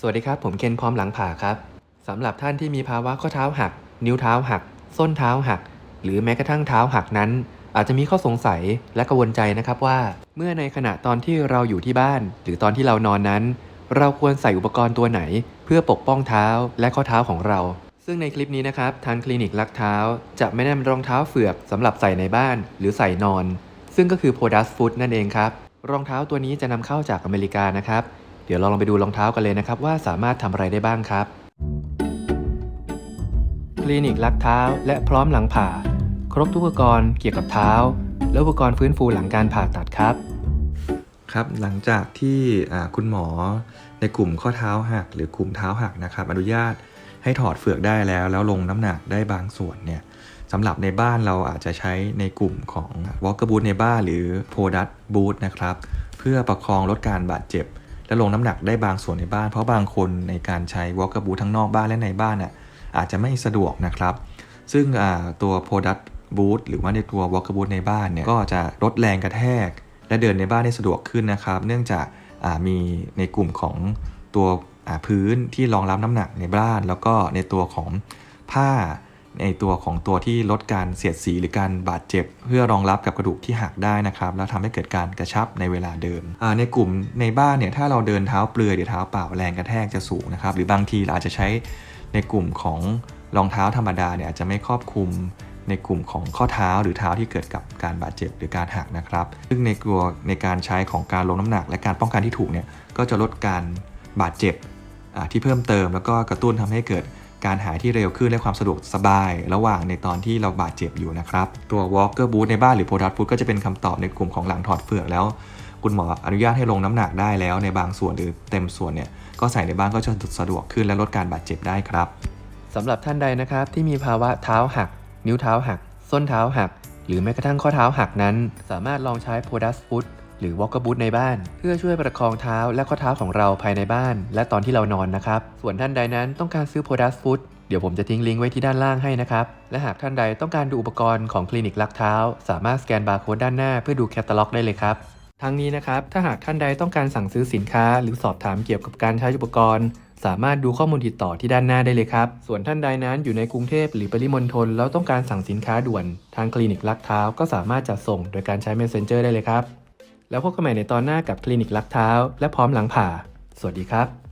สวัสดีครับ ผมเคนพร้อมหลังผ่าครับสำหรับท่านที่มีภาวะข้อเท้าหัก นิ้วเท้าหัก ส้นเท้าหัก หรือแม้กระทั่งเท้าหักนั้น อาจจะมีข้อสงสัยและกังวลใจนะครับว่า เมื่อในขณะตอนที่เราอยู่ที่บ้าน หรือตอนที่เรานอนนั้น เราควรใส่อุปกรณ์ตัวไหน เพื่อปกป้องเท้าและข้อเท้าของเรา ซึ่งในคลิปนี้นะครับทางคลินิกลักเท้า จะไม่นำรองเท้าเฟือกสำหรับใส่ในบ้านหรือใส่นอน ซึ่งก็คือ Podas Foot นั่นเองครับรองเท้าตัวนี้จะนำเข้าจากอเมริกานะครับ เดี๋ยวเราลองไปดูรองเท้ากันเลยนะครับว่าสามารถทำอะไรได้บ้างครับ คลินิกลักเท้าและพร้อมหลังผ่า ครบทุกอุปกรณ์เกี่ยวกับเท้า และอุปกรณ์ฟื้นฟูหลังการผ่าตัดครับ ครับหลังจากที่คุณหมอในกลุ่มข้อเท้าหัก หรือกลุ่มเท้าหักนะครับ อนุญาตให้ถอดเฟือกได้แล้ว แล้วลงน้ำหนักได้บางส่วนเนี่ยสำหรับในบ้านเราอาจจะใช้ในกลุ่มของ Walker Boot ในบ้านหรือ p o d u t Boot นะครับ เพื่อประคองลดการบาดเจ็บ และลงน้ำหนักได้บางส่วนในบ้าน เพราะบางคนในการใช้ Walker Boot ทั้งนอกบ้านและในบ้านน่ะอาจจะไม่สะดวกนะครับ ซึ่งตัว p o d u t Boot หรือว่าในตัว Walker Boot ในบ้านเนี่ยก็จะลดแรงกระแทก และเดินในบ้านได้สะดวกขึ้นนะครับ เนื่องจากามีในกลุ่มของตัวพื้นที่รองรับน้ำหนักในบ้าน แล้วก็ในตัวของผ้า ในตัวของตัวที่ลดการเสียดสีหรือการบาดเจ็บ เพื่อรองรับกับกระดูกที่หักได้นะครับ แล้วทำให้เกิดการกระชับในเวลาเดินในกลุ่มในบ้านเนี่ยถ้าเราเดินเท้าเปลือยหรือเท้าเปล่าแรงกระแทกจะสูงนะครับ หรือบางทีเราอาจจะใช้ในกลุ่มของรองเท้าธรรมดาเนี่ยอาจจะไม่ครอบคลุมในกลุ่มของข้อเท้าหรือเท้าที่เกิดกับการบาดเจ็บหรือการหักนะครับ ซึ่งในกลัวในการใช้ของการลงน้ำหนัก และการป้องกันที่ถูกเนี่ยก็จะลดการบาดเจ็บที่เพิ่มเติม แล้วก็กระตุ้นทำให้เกิด การหายที่เร็วขึ้นและความสะดวกสบาย ระหว่างในตอนที่เราบาดเจ็บอยู่นะครับ ตัว Walker Boot ในบ้านหรือ p o d u t Boot ก็จะเป็นคำตอบในกลุ่มของหลังถอดเฟือกแล้ว คุณหมออนุญาตให้ลงน้ำหนักได้แล้วในบางส่วนหรือเต็มส่วนเนี่ยก็ใส่ในบ้านก็จะสะดวกขึ้นและลดการบาดเจ็บได้ครับสำหรับท่านใดนะครับที่มีภาวะเท้าหัก นิ้วเท้าหัก ส้นเท้าหัก หรือแม้กระทั่งข้อเท้าหักนั้น สามารถลองใช้ Podas Foot หรือ Walker Boot ในบ้าน เพื่อช่วยประคองเท้าและข้อเท้าของเราภายในบ้าน และตอนที่เรานอนนะครับ ส่วนท่านใดนั้นต้องการซื้อ Podas Foot เดี๋ยวผมจะทิ้งลิงก์ไว้ที่ด้านล่างให้นะครับ และหากท่านใดต้องการดูอุปกรณ์ของคลินิกลักเท้า สามารถสแกนบาร์โค้ดด้านหน้าเพื่อดูแคตตาล็อกได้เลยครับทั้งนี้นะครับ ถ้าหากท่านใดต้องการสั่งซื้อสินค้า หรือสอบถามเกี่ยวกับการใช้อุปกรณ์ สามารถดูข้อมูลติดต่อที่ด้านหน้าได้เลยครับ ส่วนท่านใดนั้นอยู่ในกรุงเทพหรือปริมณฑลแล้วต้องการสั่งสินค้าด่วน ทางคลินิกลักเท้าก็สามารถจัดส่งโดยการใช้ Messenger ได้เลยครับ แล้วพบกันใหม่ในตอนหน้ากับคลินิกลักเท้า และพร้อมหลังผ่า สวัสดีครับ